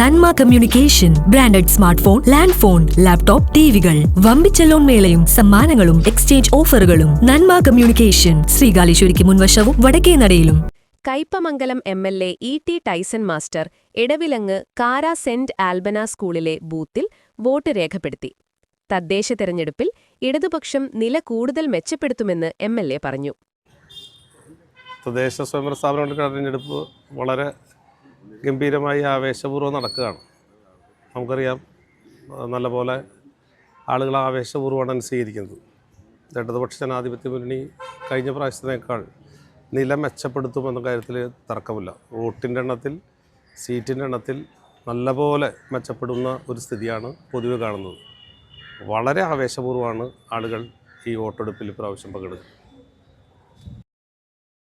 Nanma communication branded smart phone land phone laptop ടിവികൾ. വമ്പിച്ച loan മേളയും സമ്മാനങ്ങളും exchange ഓഫറുകളും. നന്മ കമ്മ്യൂണിക്കേഷൻ ശ്രീകാലേശ്വരിക്ക് മുൻവശവും വടക്കേ നടയിലും. Kaipamangalam M L A E T Tyson master Edavilangu കാര സെന്റ് ആൽബന സ്കൂളിലെ ബൂത്തിൽ വോട്ട് രേഖപ്പെടുത്തി. തദ്ദേശ തെരഞ്ഞെടുപ്പിൽ ഇടതുപക്ഷം നില കൂടുതൽ മെച്ചപ്പെടുത്തുമെന്ന് എം എൽ എ പറഞ്ഞു. തദ്ദേശ സ്വയംഭരണ സ്ഥാപനങ്ങളുടെ തെരഞ്ഞെടുപ്പ് വളരെ ഗംഭീരമായി ആവേശപൂർവം നടക്കുകയാണ്. നമുക്കറിയാം നല്ലപോലെ ആളുകൾ ആവേശപൂർവമാണ് സ്വീകരിക്കുന്നത് ഇടതുപക്ഷ ജനാധിപത്യ മുന്നണി കഴിഞ്ഞ പ്രാവശ്യത്തിനേക്കാൾ നില മെച്ചപ്പെടുത്തുമെന്ന കാര്യത്തിൽ തർക്കമില്ല. വോട്ടിന്റെ എണ്ണത്തിൽ സീറ്റിന്റെ എണ്ണത്തിൽ നല്ലപോലെ മെച്ചപ്പെടുന്ന ഒരു സ്ഥിതിയാണ് പൊതുവെ കാണുന്നത്. വളരെ ആവേശപൂർവമാണ് ആളുകൾ ഈ വോട്ടെടുപ്പിൽ പ്രാവശ്യം പങ്കെടുക്കുന്നത്.